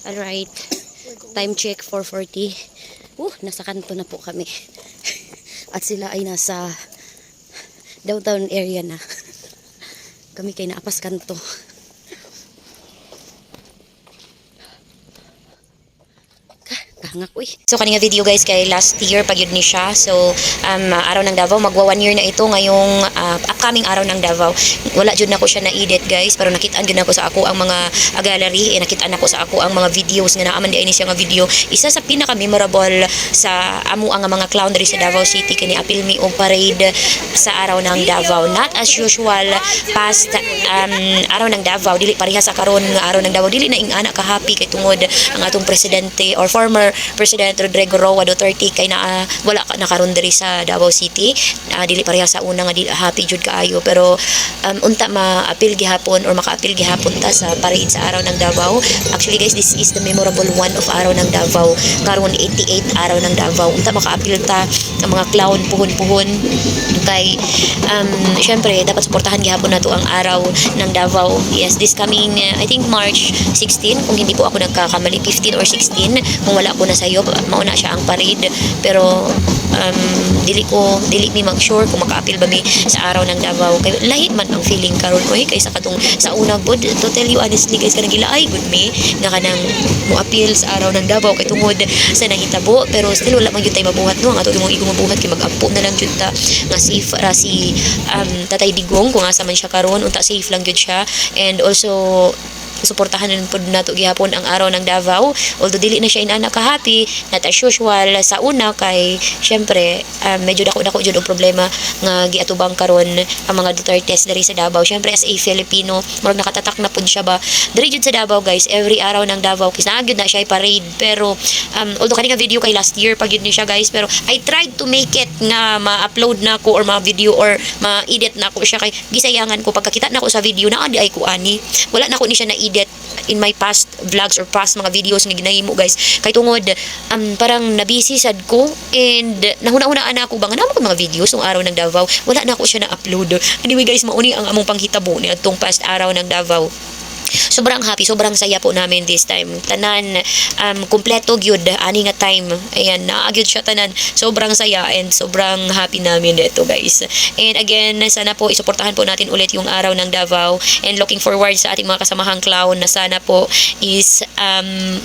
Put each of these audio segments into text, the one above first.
Alright. Time check 4.40. Uh, nasa kanto na po kami. At sila ay nasa downtown area na. Kami kay naapas kanto. Kahangak, uy. So, kanina video guys, kay last year pag ni siya. So, um, araw ng Davao, magwa one year na ito ngayong uh, upcoming araw ng Davao. Wala jud na ko siya na-edit guys, pero nakitaan jud na ko sa ako ang mga uh, gallery, eh, nakitaan ako sa ako ang mga videos nga naaman di ini siya nga video. Isa sa pinaka-memorable sa amo ang mga clown sa Davao City kini apil mi og parade sa araw ng Davao. Not as usual past um, araw ng Davao, dili pareha sa karon nga araw ng Davao. Dili na ing anak ka happy kay tungod ang atong presidente or former President Rodrigo Roa Duterte kay na uh, wala ka nakaron diri sa Davao City. Uh, dili pareha sa una nga happy jud kaayo pero um, unta ma-appeal gihapon or maka-appeal gihapon ta sa parade sa araw ng Davao. Actually guys, this is the memorable one of araw ng Davao. Karon 88 araw ng Davao. Unta maka-appeal ta ang mga clown puhon-puhon kay um, syempre dapat suportahan gihapon nato ang araw ng Davao. Yes, this coming uh, I think March 16 kung hindi po ako nagkakamali 15 or 16 kung wala ko na sayo mauna siya ang parade pero um, dili ko dili mi mag sure kung maka-appeal ba mi sa araw ng Davao. Kay lahi man ang feeling karon oy kaysa katong sa una. Pod to tell you honestly guys kanang gilaay good me nga kanang mo appeal sa araw ng Davao. Kay tungod sa nahitabo pero still wala man gyud tay mabuhat no? Ang ato imong igong mabuhat kay mag-ampo na lang jud ta nga safe ra si um, Tatay Digong kung asa man siya karon unta safe lang gyud siya. And also suportahan din po nato gihapon ang araw ng Davao. Although dili na siya inana ka happy not as usual sa una kay syempre um, medyo dako dako jud og problema nga giatubang karon ang mga Dutertes diri sa Davao. Syempre as a Filipino murag nakatatak na pud siya ba? Diri jud sa Davao guys every araw ng Davao kis naagid na siya parade pero um, although kani nga video kay last year pag yun siya guys pero I tried to make it nga ma-upload na ko or ma-video or ma-edit na ko siya kay gisayangan ko. Pagkakita na ko sa video na adi ay ko ani. Wala na ko ni siya na edit in my past vlogs or past mga videos nga ginahimo guys. Kay tungod um, parang nabisi sad ko and nahuna-hunaan na ako ba nga naman ko mga videos nung araw ng Davao? Wala na ako siya na-upload. Anyway guys mauni ang among panghitabo ni atong past araw ng Davao sobrang happy, sobrang saya po namin this time. Tanan, um, kumpleto gyud ani nga time. Ayan, naagyud siya tanan. Sobrang saya and sobrang happy namin dito, guys. And again, sana po isuportahan po natin ulit yung araw ng Davao and looking forward sa ating mga kasamahang clown na sana po is um,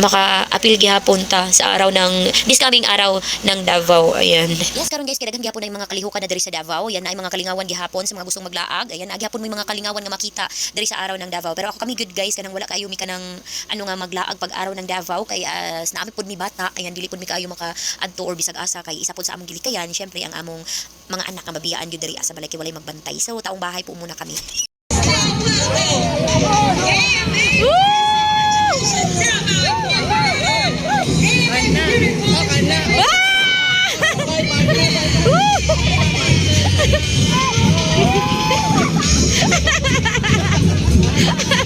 maka-appeal gihapon ta sa araw ng this coming araw ng Davao. Ayan. Yes, karon guys, kailangan gihapon ay mga kalihukan na diri sa Davao. Yan ay mga kalingawan gihapon sa mga gustong maglaag. Ayan, gihapon may mga kalingawan nga makita diri sa araw ng Davao. Pero ako kami good guys kanang wala kayo mi kanang ano nga maglaag pag araw ng Davao kay uh, naami pud mi bata. Ayan, dili pud mi kayo maka adto or bisag asa kay isa pud sa among gilikayan, syempre ang among mga anak nga mabiyaan gyud diri sa balay kay walay magbantay. So taong bahay po muna kami. Apit na lang ka